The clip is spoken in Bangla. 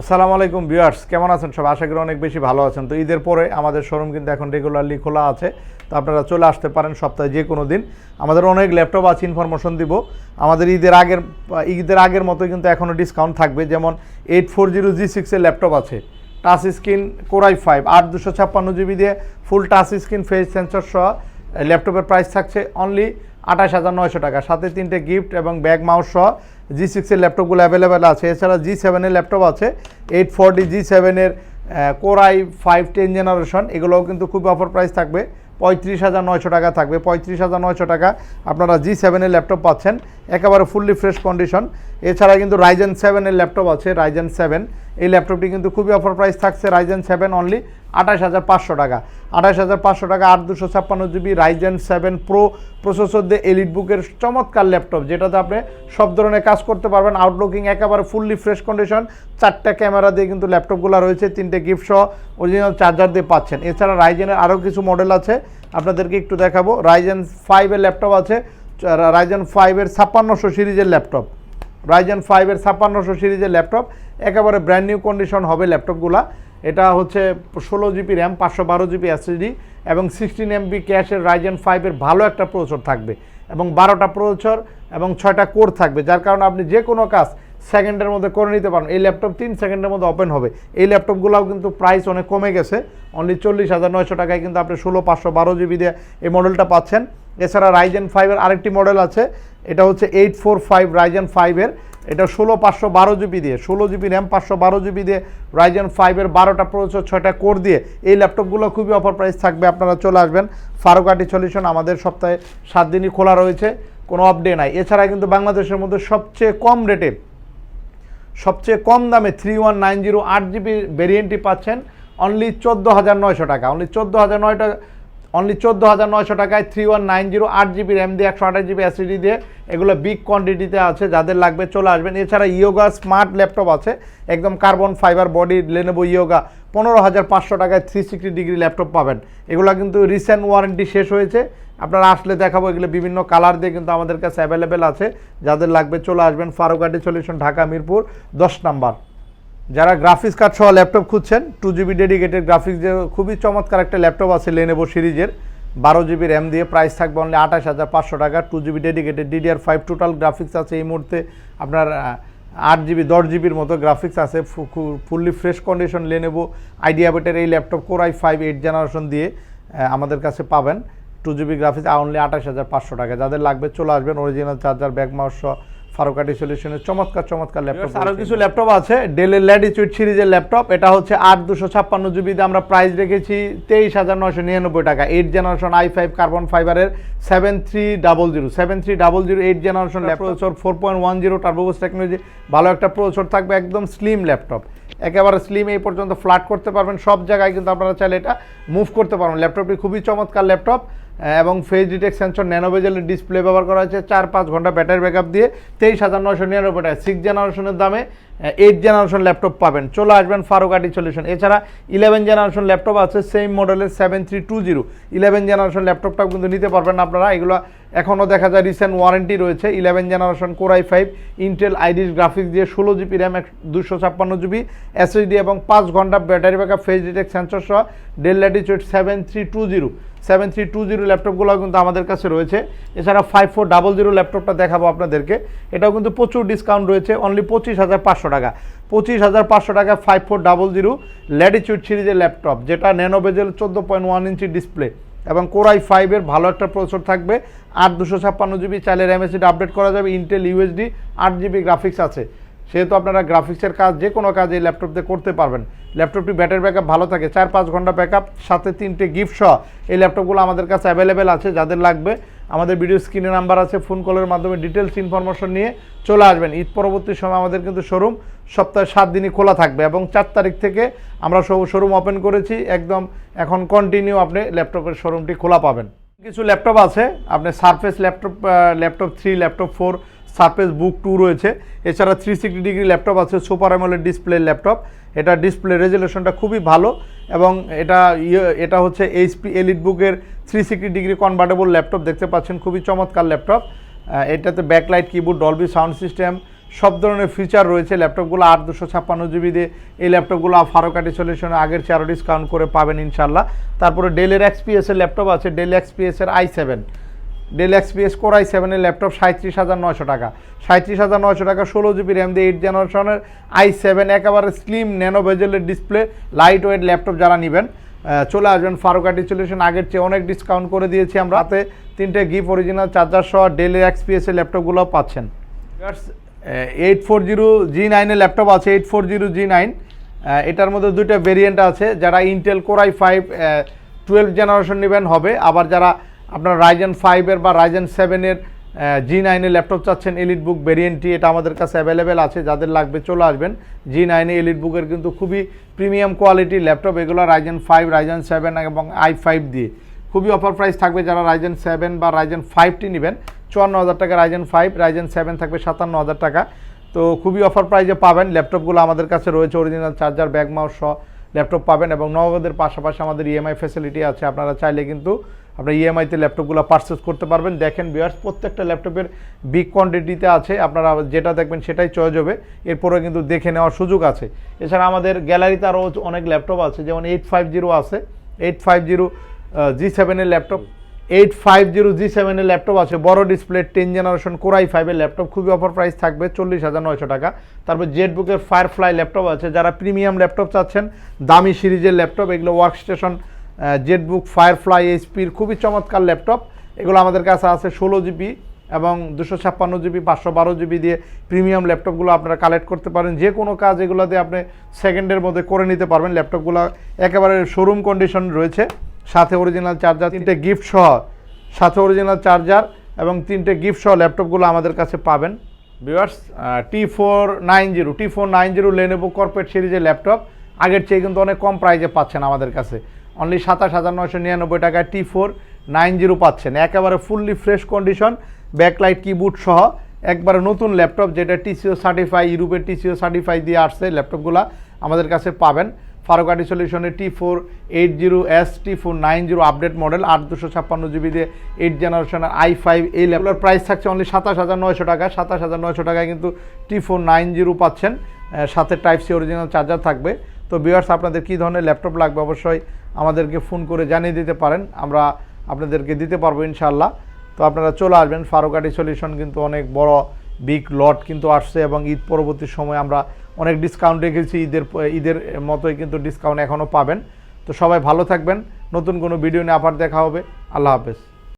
আসসালামু আলাইকুম ভিউয়ার্স, কেমন আছেন সব আশা করি অনেক বেশি ভালো আছেন। তো ঈদের পরে আমাদের শোরুম কিন্তু এখন রেগুলারলি খোলা আছে। তো আপনারা চলে আসতে পারেন সপ্তাহে যে কোনো দিন। আমাদের অনেক ল্যাপটপ আছে, ইনফরমেশন দিব। আমাদের ঈদের আগের ঈদের আগের মতো কিন্তু এখনও ডিসকাউন্ট থাকবে। যেমন এইট ফোর জিরো জি সিক্সের ল্যাপটপ আছে। টাচ স্ক্রিন কোরাই ফাইভ আট দুশো ছাপ্পান্ন জিবি দিয়ে full touch screen face sensor সহ ল্যাপটপের প্রাইস থাকছে অনলি আঠাশ হাজার নয়শো টাকা। সাথে তিনটে গিফট এবং ব্যাগ মাউস সহ জি সিক্সের ল্যাপটপগুলো অ্যাভেলেবেল আছে। এছাড়া জি সেভেনের ল্যাপটপ আছে। এইট ফোরটি জি সেভেনের কোরাই ফাইভ টেন জেনারেশন এগুলোও কিন্তু খুব অফার প্রাইস থাকবে। পঁয়ত্রিশ হাজার নয়শো টাকা থাকবে। পঁয়ত্রিশ হাজার নয়শো টাকা আপনারা জি সেভেনের ল্যাপটপ পাচ্ছেন। একেবারে ফুললি ফ্রেশ কন্ডিশন এছাড়া কিন্তু রাইজেন সেভেনের ল্যাপটপ আছে রাইজেন সেভেন এই ল্যাপটপটি কিন্তু খুবই অফার প্রাইস থাকছে রাইজেন সেভেন অনলি আঠাশ হাজার পাঁচশো টাকা। আঠাশ হাজার পাঁচশো টাকা, আট দুশো ছাপ্পান্ন GB Ryzen seven pro processor দিয়ে এলিট বুকের চমৎকার ল্যাপটপ যেটাতে আপনি সব ধরনের কাজ করতে পারবেন আউটলুকিং একেবারে ফুললি ফ্রেশ কন্ডিশন চারটা ক্যামেরা দিয়ে কিন্তু ল্যাপটপগুলো রয়েছে, তিনটে গিফট সহ অরিজিনাল চার্জার দিয়ে পাচ্ছেন। এছাড়া রাইজেনের আরও কিছু মডেল আছে, আপনাদেরকে একটু দেখাবো। রাইজেন ফাইভের ল্যাপটপ আছে রাইজেন ফাইভের ছাপ্পান্নশো সিরিজের ল্যাপটপ রাইজেন ফাইভের ছাপ্পান্নশো সিরিজের ল্যাপটপ একেবারে ব্র্যান্ড নিউ কন্ডিশন হবে ল্যাপটপগুলা এটা হচ্ছে ষোলো জিবি র্যাম, পাঁচশো বারো জিবি এসএসডি এবং সিক্সটিন এমবি ক্যাশের রাইজেন ফাইভের ভালো একটা প্রচর থাকবে এবং বারোটা প্রচর এবং ছয়টা কোর থাকবে, যার কারণে আপনি যে কোনো কাজ সেকেন্ডের মধ্যে করে নিতে পারেন। এই ল্যাপটপ তিন সেকেন্ডের মধ্যে ওপেন হবে। এই ল্যাপটপগুলোও কিন্তু প্রাইস অনেক কমে গেছে অনলি চল্লিশ হাজার নয়শো টাকায় কিন্তু আপনি ষোলো, পাঁচশো বারো জিবি দিয়ে এই মডেলটা পাচ্ছেন। এছাড়া রাইজেন ফাইভের আরেকটি মডেল আছে, এটা হচ্ছে এইট ফোর ফাইভ রাইজেন ফাইভের এটা ষোলো পাঁচশো বারো জিবি দিয়ে, ষোলো জিবি র্যাম পাঁচশো বারো জিবি দিয়ে রাইজেন ফাইভের বারোটা প্রচুর ছয়টা কোর দিয়ে এই ল্যাপটপগুলো খুবই অফার প্রাইস থাকবে, আপনারা চলে আসবেন। ফারুকাটি সলিউশন আমাদের সপ্তাহে সাত দিনই খোলা রয়েছে, কোনো আপডে নাই। এছাড়া কিন্তু বাংলাদেশের মধ্যে সবচেয়ে কম রেটে সবচেয়ে কম দামে থ্রি ওয়ান নাইন জিরো আট জিবি ভেরিয়েন্টটি পাচ্ছেন অনলি চোদ্দ হাজার নয়শো টাকা অনলি চোদ্দ হাজার নয় টাকা অনলি চোদ্দ হাজার নয়শো টাকায় থ্রি ওয়ান নাইন জিরো আট জিবি র্যাম দিয়ে, একশো আঠাশ জিবি অ্যাসিডি দিয়ে এগুলো বিগ কোয়ান্টিটিতে আছে, যাদের লাগবে চলে আসবেন। এছাড়া ইয়োগা স্মার্ট ল্যাপটপ আছে, একদম carbon fibre body Lenovo Yoga পনেরো হাজার পাঁচশো টাকায় থ্রি সিক্সটি ডিগ্রি ল্যাপটপ পাবেন। এগুলো কিন্তু রিসেন্ট ওয়ারেন্টি শেষ হয়েছে। আপনারা আসলে দেখাবো এগুলো বিভিন্ন কালার দিয়ে কিন্তু আমাদের কাছে অ্যাভেলেবেল আছে। যাদের লাগবে চলে আসবেন ফারুকাটি সলিউশন ঢাকা, মিরপুর, দশ নাম্বার। যারা গ্রাফিক্স কার্ড সহ ল্যাপটপ খুঁজছেন টু জিবি ডেডিকেটেড গ্রাফিক্স যে খুবই চমৎকার একটা ল্যাপটপ আছে লেনেভো সিরিজের। বারো জিবি র্যাম দিয়ে প্রাইস থাকবে অনলি আঠাশ হাজার পাঁচশো টাকা। Two GB dedicated DDR five total graphics আছে এই মুহূর্তে। আপনার আট জিবি দশ জিবির মতো গ্রাফিক্স আছে। ফুললি ফ্রেশ কন্ডিশন লেনেভো আইডিয়াবেটের এই laptop core i five eight generation দিয়ে আমাদের কাছে পাবেন। টু জিবি গ্রাফিক্স অনলি আঠাশ হাজার পাঁচশো টাকা। যাদের লাগবে চলে আসবেন অরিজিনাল চার্জার ব্যাক মাউস সহ ফারুকাটি সলিউশনের চমৎকার চমৎকার ল্যাপটপ আরও কিছু ল্যাপটপ আছে ডেলের সিরিজের ল্যাপটপ এটা হচ্ছে আট দুশো ছাপ্পান্ন জিবিতে আমরা প্রাইস রেখেছি তেইশ হাজার নয়শো নিরানব্বই টাকা। Eight generation i five carbon ফাইবারের seven three double zero seven three double zero eight generation laptop four point one zero turbo boost technology ভালো একটা প্রসেসর থাকবে একদম স্লিম ল্যাপটপ একেবারে স্লিম এই পর্যন্ত ফ্ল্যাট করতে পারবেন সব জায়গায় কিন্তু আপনারা চাইলে এটা মুভ করতে পারবেন। ল্যাপটপটি খুবই চমৎকার ল্যাপটপ এবং ফেস ডিটেক্ট সেন্সর ন্যানোভেজেলের ডিসপ্লে ব্যবহার করা হয়েছে। চার পাঁচ ঘণ্টা ব্যাটারি ব্যাকআপ দিয়ে তেইশ হাজার নশো নিরানব্বই টাকা সিক্স জেনারেশনের দামে এইট জেনারেশন ল্যাপটপ পাবেন। চলে আসবেন ফারুক আটি সলিউশন এছাড়া ইলেভেন জেনারেশন ল্যাপটপ আছে সেম মডেলের seven three two zero eleven generation ল্যাপটপটাও কিন্তু নিতে পারবেন আপনারা। এগুলো এখনও দেখা যায় রিসেন্ট ওয়ারেন্টি রয়েছে eleven generation core i five Intel Iris graphics দিয়ে ষোলো জিবি র্যাম এক দুশো ছাপ্পান্ন জিবি এসএসডি এবং পাঁচ ঘণ্টা battery backup face detect sensor সহ Dell Latitude seven three two zero seven three two zero ল্যাপটপগুলো কিন্তু আমাদের কাছে রয়েছে। এছাড়া ফাইভ ফোর ডাবল জিরো ল্যাপটপটা দেখাবো আপনাদেরকে। এটাও কিন্তু প্রচুর ডিসকাউন্ট রয়েছে অনলি পঁচিশ হাজার পাঁচশো টাকা। পঁচিশ হাজার পাঁচশো টাকা five four double zero Latitude সিরিজের ল্যাপটপ যেটা ন্যানোবেজেল চোদ্দ পয়েন্ট ওয়ান ইঞ্চি ডিসপ্লে এবং কোরাই ফাইভের ভালো একটা প্রসেসর থাকবে। আট দুশো ছাপ্পান্ন জিবি, চাইলে র্যামেসিড আপডেট করা যাবে। ইন্টেল ইউএসডি আট জিবি গ্রাফিক্স আছে। সেহেতু আপনারা গ্রাফিক্সের কাজ যে কোনো কাজ ল্যাপটপ দিয়ে করতে পারবেন। ল্যাপটপটি ব্যাটারি ব্যাকআপ ভালো থাকে। চার পাঁচ ঘণ্টা ব্যাকআপ সাথে তিনটে গিফট সহ এই ল্যাপটপগুলো আমাদের কাছে অ্যাভেলেবেল আছে, যাদের লাগবে। আমাদের ভিডিও স্ক্রিনে নাম্বার আছে, ফোন কলের মাধ্যমে ডিটেলস ইনফরমেশন নিয়ে চলে আসবেন। ঈদ পরবর্তী সময় আমাদের কিন্তু শোরুম সপ্তাহে সাত দিনই খোলা থাকবে এবং চার তারিখ থেকে আমরা শোরুম ওপেন করেছি। একদম এখন কন্টিনিউ আপনি ল্যাপটপের শোরুমটি খোলা পাবেন। কিছু ল্যাপটপ আছে, আপনি surface laptop laptop three laptop four surface book two রয়েছে। এছাড়া থ্রি সিক্সটি ডিগ্রি ল্যাপটপ আছে সুপার অ্যামোলেড ডিসপ্লে ল্যাপটপ। এটা ডিসপ্লে রেজুলেশনটা খুবই ভালো। এবং এটা ইয়ে এটা হচ্ছে এইচপি এলিট বুকের three sixty degree convertible laptop দেখতে পাচ্ছেন খুবই চমৎকার ল্যাপটপ এটাতে backlight keyboard Dolby sound system সব ধরনের ফিচার রয়েছে। ল্যাপটপগুলো আট দুশো ছাপ্পান্ন জিবি দিয়ে, এই ল্যাপটপগুলো ফারোকাটি সলিউশনে আগের চেয়ে ডিসকাউন্ট করে পাবেন ইনশাল্লাহ তারপরে ডেলের এক্সপিএসের ল্যাপটপ আছে Dell এক্সপিএসের i seven Dell XPS core i সেভেনের ল্যাপটপ সাঁত্রিশ হাজার নয়শো টাকা। সাঁত্রিশ হাজার নয়শো টাকা, ষোলো জিবি র্যাম দিয়ে এইট জেনারেশনের আই সেভেন একেবারে স্লিম ন্যানো বেজেলের ডিসপ্লে লাইট ওয়েট ল্যাপটপ যারা নেবেন চলে আসবেন ফারুকাটি সলিউশন আগের চেয়ে অনেক ডিসকাউন্ট করে দিয়েছি আমরা। হাতে তিনটে গিফট অরিজিনাল চার্জার সহ ডেল এক্সপিএস এর ল্যাপটপগুলো পাচ্ছেন। এইট ফোর জিরো জি নাইনের ল্যাপটপ আছে eight four zero G nine এটার মধ্যে দুইটা ভেরিয়েন্ট আছে, যারা Intel core i five twelve generation নেবেন হবে। আবার যারা আপনার রাইজেন ফাইভের বা রাইজেন সেভেনের জি নাইনে ল্যাপটপ চাচ্ছেন এলিট বুক ভেরিয়েন্টটি এটা আমাদের কাছে অ্যাভেলেবেল আছে, যাদের লাগবে চলে আসবেন। জি নাইনে এলিট বুকের কিন্তু খুবই প্রিমিয়াম কোয়ালিটি ল্যাপটপ এগুলো রাইজেন ফাইভ রাইজেন সেভেন এবং আই ফাইভ দিয়ে। খুবই অফার প্রাইস থাকবে যারা রাইজেন সেভেন বা রাইজেন ফাইভটি নেবেন, চুয়ান্ন হাজার টাকা রাইজেন ফাইভ রাইজেন সেভেন থাকবে সাতান্ন হাজার টাকা। তো খুবই অফার প্রাইজে পাবেন ল্যাপটপগুলো আমাদের কাছে রয়েছে অরিজিনাল চার্জার ব্যাগ মাউস সহ ল্যাপটপ পাবেন এবং নগদের পাশাপাশি আমাদের ইএমআই ফ্যাসিলিটি আছে, আপনারা চাইলে কিন্তু আপনার ইএমআইতে ল্যাপটপগুলো পারচেস করতে পারবেন। দেখেন বিয়ার্স প্রত্যেকটা ল্যাপটপের বিগ কোয়ান্টিটিতে আছে। আপনারা যেটা দেখবেন সেটাই চয়েস হবে। এরপরে কিন্তু দেখে নেওয়ার সুযোগ আছে। এছাড়া আমাদের গ্যালারিতে আরও অনেক ল্যাপটপ আছে। যেমন এইট ফাইভ জিরো আছে। এইট ফাইভ জিরো জি সেভেনের laptop. Eight five zero G সেভেনের ল্যাপটপ আছে। বড় display ten generation core i ফাইভের ল্যাপটপ। খুবই অফার প্রাইস থাকবে চল্লিশ হাজার নয়শো টাকা। তারপর জেড বুকের ফায়ারফ্লাই ল্যাপটপ আছে। যারা প্রিমিয়াম ল্যাপটপ চাচ্ছেন, দামি সিরিজের ল্যাপটপ, এগুলো work station Z book Firefly এইচপির খুবই চমৎকার ল্যাপটপ। এগুলো আমাদের কাছে আছে ষোলো জিবি এবং দুশো ছাপ্পান্ন জিবি, পাঁচশো বারো জিবি দিয়ে প্রিমিয়াম ল্যাপটপগুলো আপনারা কালেক্ট করতে পারেন। যে কোনো কাজ এগুলো দিয়ে আপনি সেকেন্ডের মধ্যে করে নিতে পারবেন। ল্যাপটপগুলো একেবারে শোরুম কন্ডিশন রয়েছে। সাথে অরিজিনাল চার্জার তিনটে গিফট সহ, সাথে অরিজিনাল চার্জার এবং তিনটে গিফট সহ ল্যাপটপগুলো আমাদের কাছে পাবেন। Viewers T four nine zero T four nine zero Lenovo corporate সিরিজের ল্যাপটপ। আগের চেয়ে কিন্তু অনেক কম প্রাইজে পাচ্ছেন আমাদের কাছে। অনলি সাতাশ হাজার নয়শো নিরানব্বই টাকায় টি ফোর নাইন জিরো পাচ্ছেন। একেবারে fully fresh condition backlight keyboard সহ। একবারে নতুন ল্যাপটপ যেটা টিসিও সার্টিফাই ইউরোপের টিসিও সার্টিফাই দিয়ে আসছে ল্যাপটপগুলো আমাদের কাছে পাবেন। ফারুকাটি সলিউশনের T four eight zero S T four nine zero update model আট দুশো ছাপ্পান্ন জিবি দিয়ে এইট জেনারেশনের আই ফাইভ এই ল্যাপটপের প্রাইস থাকছে অনলি সাতাশ হাজার নয়শো টাকা। সাতাশ হাজার নয়শো টাকায় কিন্তু টি ফোর নাইন জিরো পাচ্ছেন। সাথে টাইপ সি অরিজিনাল চার্জার থাকবে। তো বিয়ার্স আপনাদের কী ধরনের ল্যাপটপ লাগবে? অবশ্যই আমাদেরকে ফোন করে জানিয়ে দিতে পারেন, আমরা আপনাদেরকে দিতে পারব ইনশাল্লাহ তো আপনারা চলে আসবেন, ফারুকাটি সলিউশন কিন্তু অনেক বড়, বিগ লট কিন্তু আসছে এবং ঈদ পরবর্তী সময় আমরা অনেক ডিসকাউন্ট রেখেছি, ঈদের ঈদের মতোই কিন্তু ডিসকাউন্ট এখনও পাবেন। তো সবাই ভালো থাকবেন, নতুন কোনো ভিডিও নিয়ে আবার দেখা হবে। আল্লাহ হাফেজ।